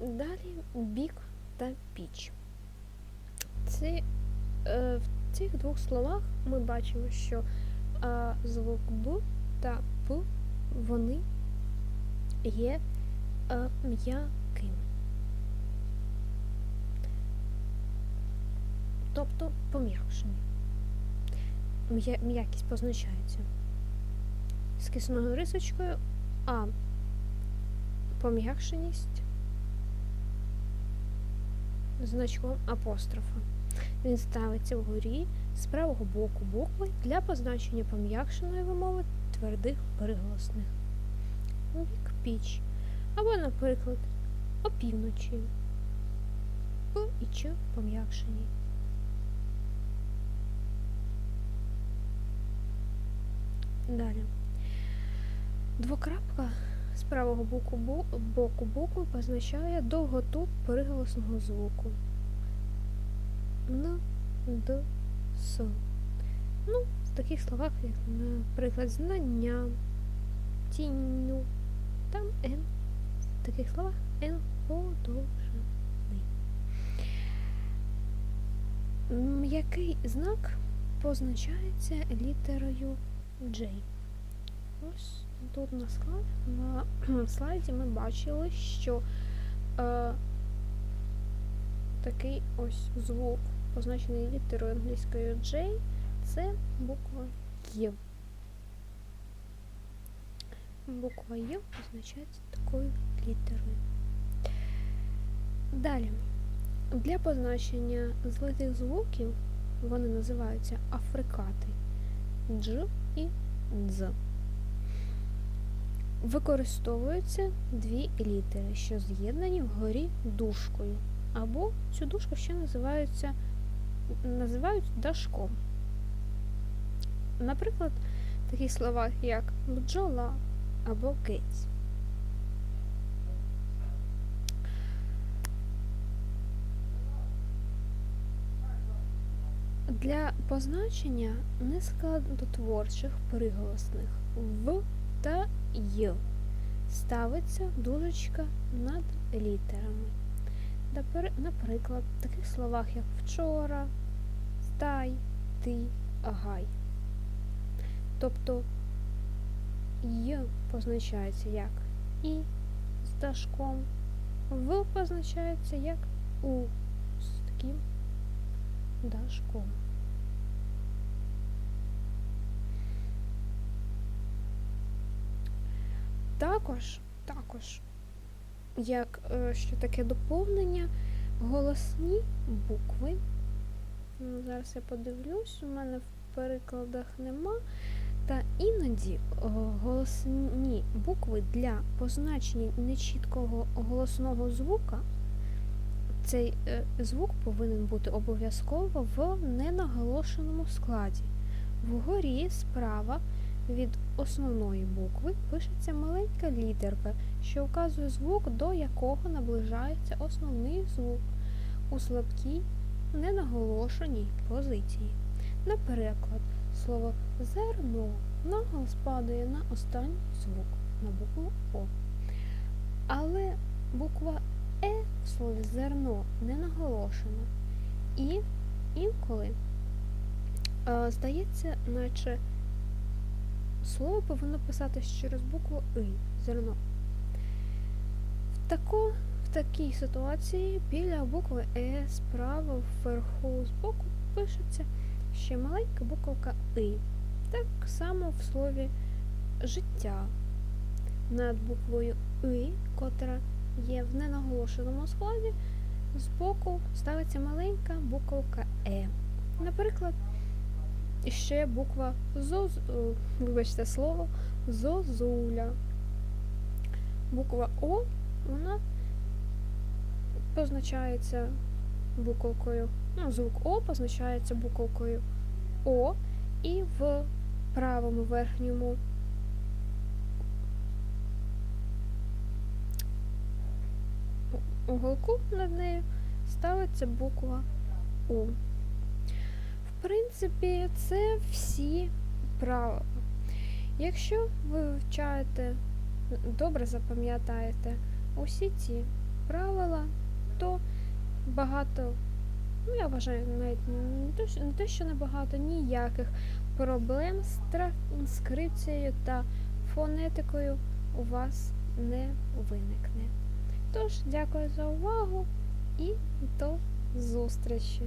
Далі бік та піч. Це, е, в цих двох словах ми бачимо, що е, звук Б та П вони є е, м'яким. Тобто пом'якшені. М'якість позначається скисною рисочкою, а пом'якшеність значком апострофа. Він ставиться вгорі з правого боку букви для позначення пом'якшеної вимови твердих приголосних. Бік піч. Або, наприклад, опівночі. П і Ч пом'якшені. Далі. Двокрапка з правого боку, боку букви позначає довготу приголосного звуку. Н, Д, С. Ну, в таких словах, як, наприклад, знання, тінню, там Н. В таких словах Н подовжений. М'який знак позначається літерою J. Ось тут на на слайді ми бачили, що е, такий ось звук, позначений літерою англійською J, це буква Й. Буква Й позначається такою літерою. Далі. Для позначення злитих звуків вони називаються африкати Дж і Дз. Використовуються дві літери, що з'єднані вгорі дужкою. Або цю дужку ще називаються, називають дашком. Наприклад, в таких словах, як бджола або киць. Для позначення нескладнотворчих приголосних в та й ставиться дужечка над літерами. Наприклад, в таких словах, як вчора, стай, ти, гай. Тобто й позначається як і з дашком, в позначається як у з таким дашком. Також, також, як е, що таке доповнення, голосні букви. Ну, Зараз я подивлюсь, у мене в перекладах нема. Та іноді голосні букви для позначення нечіткого голосного звука. Цей е, звук повинен бути обов'язково в ненаголошеному складі. Вгорі справа від основної букви пишеться маленька літерка, що вказує звук, до якого наближається основний звук у слабкій, ненаголошеній позиції. Наприклад, слово зерно наголос падає на останній звук на букву О. Але буква Е в слові зерно не наголошена. І інколи е, здається, наче слово повинно писатись через букву И зерно. В, тако, в такій ситуації біля букви Е справа вверху збоку пишеться ще маленька буковка И. Так само в слові життя. Над буквою И, котра є в ненаголошеному складі, збоку ставиться маленька буковка Е. Наприклад, ще буква ЗОЗ, вибачте слово, зозуля. Буква О, вона позначається буковкою, ну, звук О позначається буковкою О, і в правому верхньому уголку над нею ставиться буква У. Принципі, це всі правила. Якщо ви вивчаєте, добре запам'ятаєте усі ці правила, то багато, ну я вважаю, навіть не те, що небагато, ніяких проблем з транскрипцією та фонетикою у вас не виникне. Тож, дякую за увагу і до зустрічі!